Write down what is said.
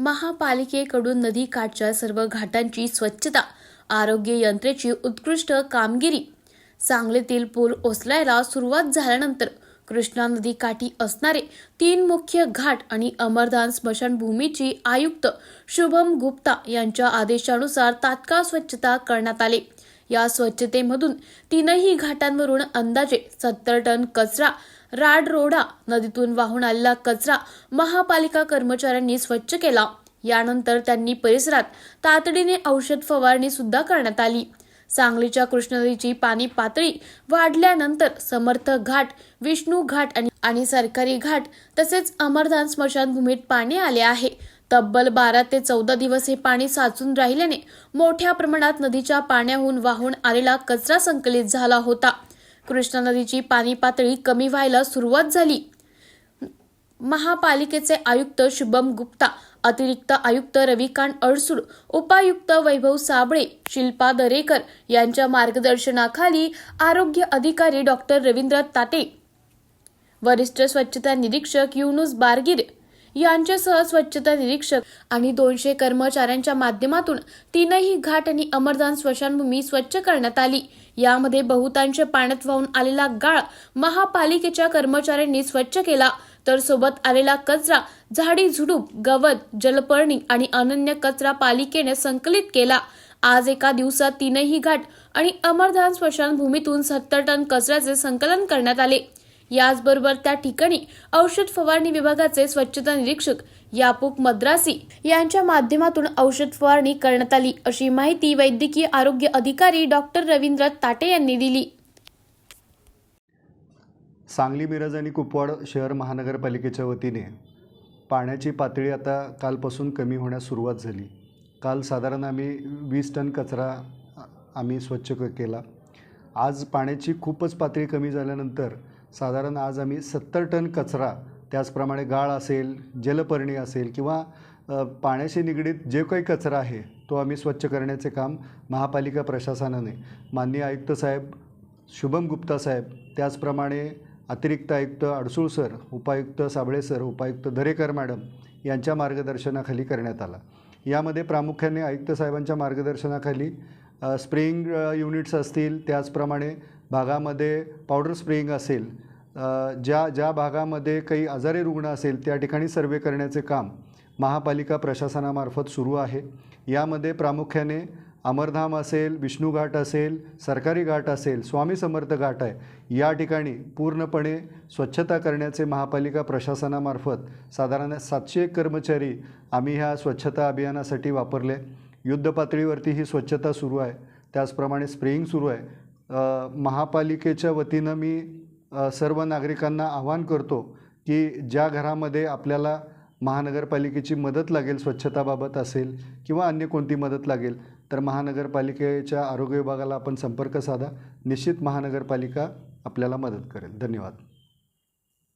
महापालिकेकडून नदीकाठच्या सर्व घाटांची स्वच्छता आरोग्य यंत्रेची उत्कृष्ट कामगिरी. सांगलीतील पूल ओसलायला सुरुवात झाल्यानंतर कृष्णा नदीकाठी असणारे तीन मुख्य घाट आणि अमरधान स्मशानभूमीची आयुक्त शुभम गुप्ता यांच्या आदेशानुसार तात्काळ स्वच्छता करण्यात आली. या स्वच्छतेमधून तीनही घाटांवरून अंदाजे सत्तर टन कचरा राड रोडा नदीतून वाहून आलेला कचरा महापालिका कर्मचाऱ्यांनी स्वच्छ केला. यानंतर त्यांनी परिसरात तातडीने औषध फवारणी सुद्धा करण्यात आली. सांगलीच्या कृष्णनदीची पाणी पातळी वाढल्यानंतर समर्थ घाट विष्णू घाट आणि आणि सरकारी घाट तसेच अमरधान स्मशानभूमीत पाणी आले आहे. तब्बल बारा ते चौदा दिवस हे पाणी साचून राहिल्याने मोठ्या प्रमाणात नदीच्या पाण्याहून वाहून आलेला कचरा संकलित झाला होता. कृष्णा नदीची पाणी पातळी कमी व्हायला सुरुवात झाली. महापालिकेचे आयुक्त शुभम गुप्ता अतिरिक्त आयुक्त रविकांत अडसूड उपायुक्त वैभव साबळे शिल्पा दरेकर यांच्या मार्गदर्शनाखाली आरोग्य अधिकारी डॉक्टर रवींद्र ताटे वरिष्ठ स्वच्छता निरीक्षक युनुस बारगीर यांच्यासह स्वच्छता निरीक्षक आणि दोनशे कर्मचाऱ्यांच्या माध्यमातून तीनही घाट आणि अमरदान स्मशानभूमी स्वच्छ करण्यात आली. यामध्ये बहुतांश पाण्यात वाहून आलेला गाळ महापालिकेच्या कर्मचाऱ्यांनी स्वच्छ केला. तर सोबत आलेला कचरा झाडी झुडूप गवत जलपर्णी आणि अनन्य कचरा पालिकेने संकलित केला. आज एका दिवसात तीनही घाट आणि अमरधान स्मशानभूमीतून सत्तर टन कचऱ्याचे संकलन करण्यात आले. याचबरोबर त्या ठिकाणी औषध फवारणी विभागाचे स्वच्छता निरीक्षक यापूक मद्रासी यांच्या माध्यमातून औषध फवारणी करण्यात आली अशी माहिती वैद्यकीय आरोग्य अधिकारी डॉक्टर रवींद्र ताटे यांनी दिली. सांगली मिरज आणि कुपवाड शहर महानगरपालिकेच्या वतीने पाण्याची पातळी आता कालपासून कमी होण्यास सुरुवात झाली. काल साधारण आम्ही वीस टन कचरा आम्ही स्वच्छ केला. आज पाण्याची खूपच पातळी कमी झाल्यानंतर साधारण आज आम्ही सत्तर टन कचरा त्याचप्रमाणे गाळ असेल जलपर्णी असेल किंवा पाण्याशी निगडीत जे काही कचरा आहे तो आम्ही स्वच्छ करण्याचे काम महापालिका प्रशासनाने माननीय आयुक्त साहेब शुभम गुप्ता साहेब त्याचप्रमाणे अतिरिक्त आयुक्त अडसूळ सर उपायुक्त साबळे सर उपायुक्त दरेकर मॅडम यांच्या मार्गदर्शनाखाली करण्यात आला. यामध्ये प्रामुख्याने आयुक्त साहेबांच्या मार्गदर्शनाखाली स्प्रेइंग युनिट्स असतील त्याचप्रमाणे भागामध्ये पावडर स्प्रेइंग असेल ज्या ज्या भागामध्ये काही आजारी रुग्ण असेल त्या ठिकाणी सर्वे करण्याचे काम महापालिका प्रशासनामार्फत सुरू आहे. यामध्ये प्रामुख्याने अमरधाम असेल विष्णू घाट असेल सरकारी घाट असेल स्वामी समर्थ घाट आहे या ठिकाणी पूर्णपणे स्वच्छता करण्याचे महापालिका प्रशासनामार्फत साधारण सातशे एक कर्मचारी आम्ही ह्या स्वच्छता अभियानासाठी वापरले. युद्धपातळीवरती ही स्वच्छता सुरू आहे. त्याचप्रमाणे स्प्रेइंग सुरू आहे. महापालिकेच्या वतीनं मी सर्व नागरिकांना आवाहन करतो की ज्या घरामध्ये आपल्याला महानगरपालिकेची मदत लागेल स्वच्छताबाबत असेल किंवा अन्य कोणती मदत लागेल तर महानगरपालिकेच्या आरोग्य विभागाला आपण संपर्क साधा. निश्चित महानगरपालिका आपल्याला मदत करेल. धन्यवाद.